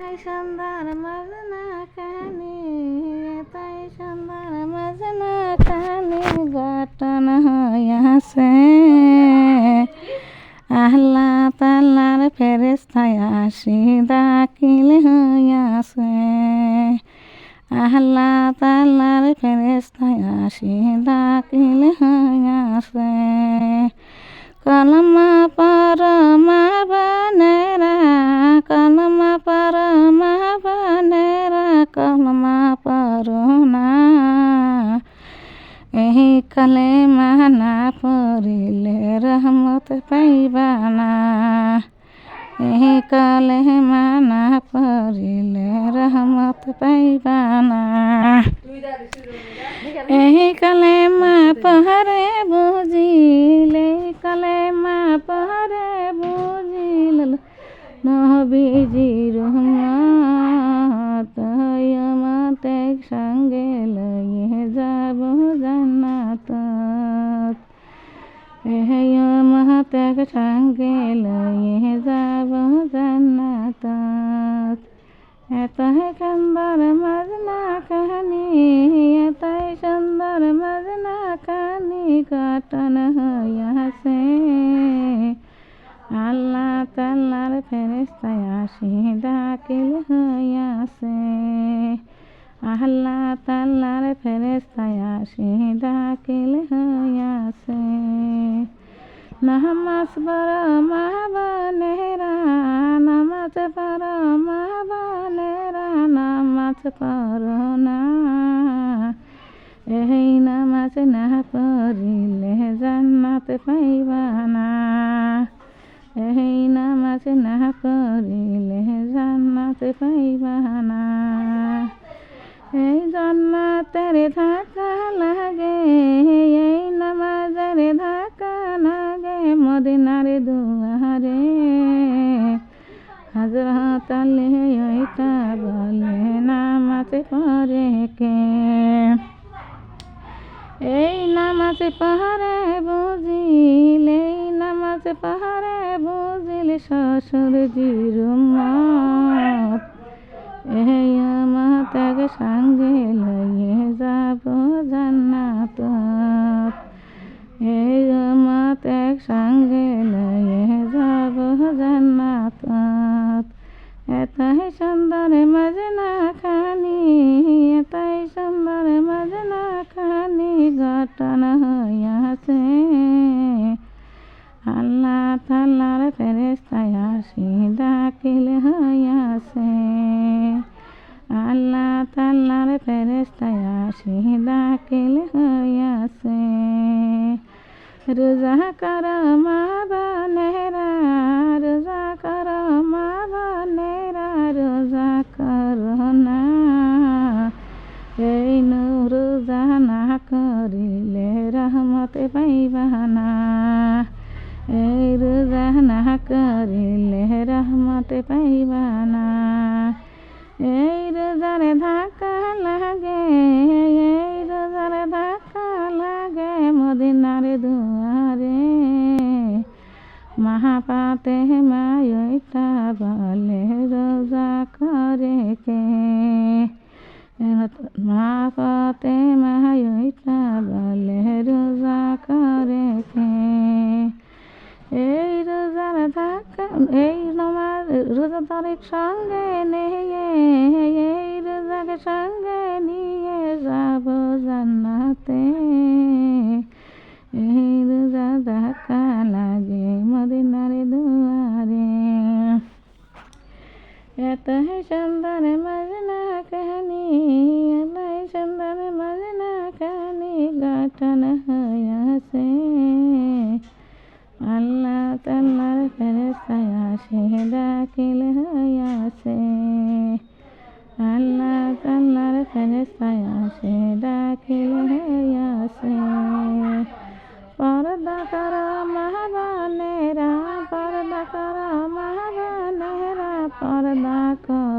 তাই সুন্দর মজনা কানি, তাই সুন্দর মজনা কানি গঠন হইয়াছে। আল্লাহ তাল্লার ফেরেস্তায় আসি দাখিল হইয়াছে। আল্লাহ তাল্লার ফেরেস্তায় আসি দাখিল হইয়াছে। কলমা পর কলে মানা পড়িলে রহমত পাইবা না এই কলে মানা পড়িলে রহমত পাইবা না এই কলে মা পহরে বুঝিলে কলে মা পহরে বুঝিল নহবিজি রহমত মতে সঙ্গে লইয়ে যাব এই মহাত্যাগ সঙ্গে লইয়ে যাব জান্নাত এতই সুন্দর মজনা কাহানি এতই সুন্দর মজনা কাহানি ঘটন হইয়াছে আল্লাহ তাল্লার ফেরেস্তায় আসি দাখিল হইয়াছে আল্লাহ তাল্লার ফেরেস্তায় আসি দাখিল হইয়াছে। নামাজ বড় মা বনেরা নামাজ বড় মা বনেরা নামাজ পড়ো না। এই নামাজ না পড়িলে জান্নাত পাইবা না। এই নামাজ না পড়িলে জান্নাত পাইবা না। এই জান্নাতের ধাক্কা লাগে, এই নামাজের ধাক্কা লাগে মদিনার দুয়ারে। হজরত আলী ওইটা বলে, নামাজ পড়ে কে? এই নামাজ পাহাড়ে বুঝিল, এই নামাজ পাহাড়ে বুঝিল শ্বশুর জিরুমত এই মাতাক সঙ্গে লইয়ে যাব জান্নাত এই মাতাক সঙ্গে লইয়ে যাব জান্নাত এতই সুন্দর মজনা খানি এতই সুন্দর মজনা খানি ঘটন হইয়াছে আল্লাহ তাল্লার ফেরেস্তায় রোজা কর মা বনেরা রোজা কর মা বনেরা রোজা কর না এই রোজা না করিলে রহমত পাইবা না এই রোজা না করিলে রহমত পাইবা না এই রোজার ধাক্কা লাগে মদিনার দুয়ারে মহাপাতে মায়টা বলে রোজা করে কে? মহাপাতে মায়টা বলে রোজা করে কে? এই রোজার ধাক্কা, এই নমাজ রোজা তারিখ সঙ্গে নিয়ে, এই রোজাকে সঙ্গে নিয়ে যাব জান্নাতে। রোজা ধাক্কা লাগে মদিনার দুয়ারে এতই সুন্দর মজনা কাহানি এতই সুন্দর মজনা কাহানি গঠন হইয়াছে আল্লাহ তাল্লার ফেরেস্তায় আসে দাখিল হইয়াছে আল্লাহ তাল্লার ফেরেস্তায় আসে দাখিল হইয়াছে করে দেখো